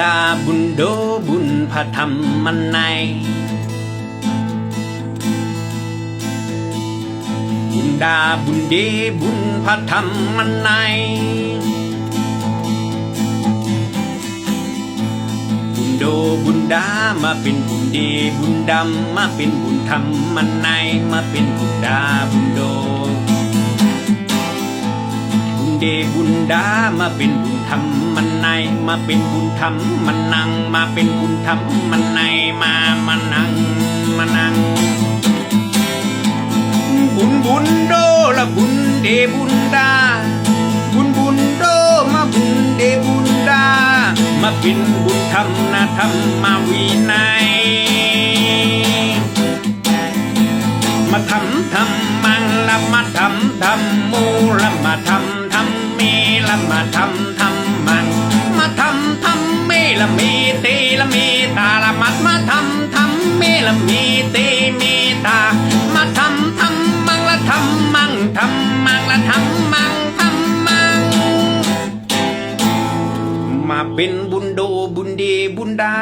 ดาบุญโดบุญพระธรรมมันในบุญดาบุญเดบุญพระธรรมมันในบุญโดบุญดามาเป็นบุญเดบุญดำมาเป็นบุญธรรมมันในมาเป็นบุญดาบุญโดบุญเดบุญดามาเป็นบุญธรรมมัน ในมาเป็นบุญธรรมมันนังมาเป็นบุญธรรมมันในมามานังมานัง บุญบุญโดละบุญเดบุญดาบุญบุญโดมาบุญเดบุญดามาเป็นบุญธรรมนะธรรมมาวินัยมาทำทำมังละมาทำทำมูละมาทำทำเมละมาทำทำมัง มาทำทำเมละมีเตละมีตาละมัดมาทำทำเมละมีเตมีตา มาทำทำมังละทำมังทำมังละทำมังทำมัง มาเป็นบุญโดบุญเดบุญดา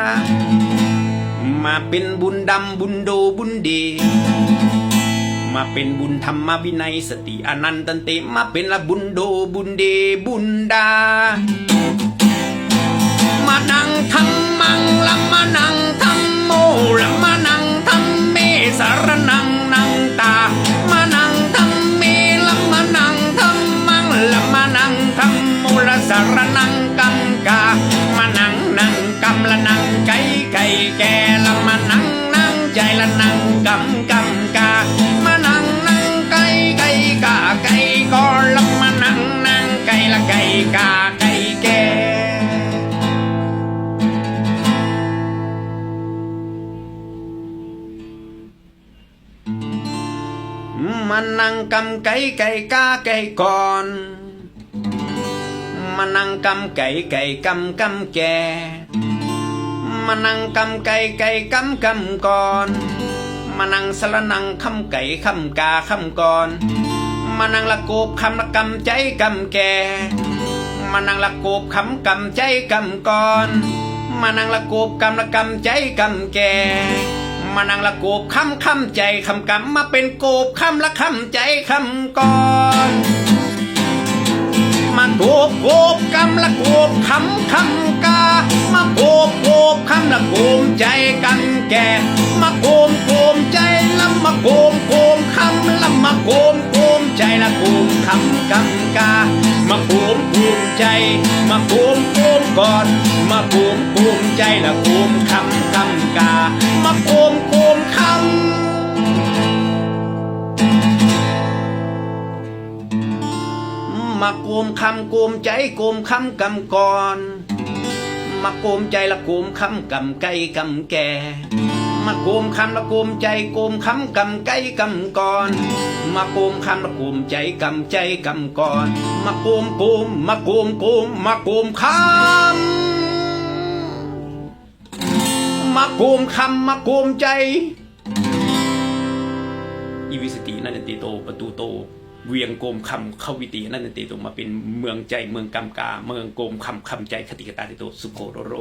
มาเป็นบุญดำบุญโดบุญเดมาเป็นบุญธรรมวินัยสติอนันตันเตมาเป็นละบุญโดบุญเดบุญดา ไก่แก่ละมานั่งนั่งใจละนั่งกำกำกามานั่งนั่งไก่ไก่กาไก่กอละมานั่ มานั่งกำไก่ไก่กาไก่ก่อนมานั่งกำไก่ไก่กำกำแก่อน มานั่งสละนังคำไก่คำกาคำก่อน มานั่งละโกบคำละกำใจกำแก่มานั่งละโกบคำกำใจกำก่อน มานั่งละโกบกำละกำใจกำแก่มานั่งละโกบคำคำใจคำกำมาเป็นโกบคำละคำใจคำก่อน มาโกบโกบกำละโกบคำคำกา มาโกบโกบคำละโกมใจกันแก่มาโกมโกมใจละมาโกมโกมคำละมาโกมโกมใจละโกมคำกำกา มาโกมโกมใจ มาโกมโกมก่อน มาโกมโกมใจละโกมคำกำกา มาโกมโกมคำ มาโกมคำโกมใจโกมคำกำก่อนมาโกมใจละโกมคำกำไก่กำแก่มาโกมคำละโกมใจโกมคำกำไก่กำก่อนมาโกมคำละโกมใจกำใจกำก่อนมาโกมโกมมาโกมโกมมาโกมคำมาโกมคำมาโกมใจอีวิสตินันติโตประตูโต เวียงโกมคำเขาวิตีนั่นติตัวมาเป็นเมืองใจเมืองกำกา เมืองโกมคำคำใจคติกตาติโตสุโขโรโร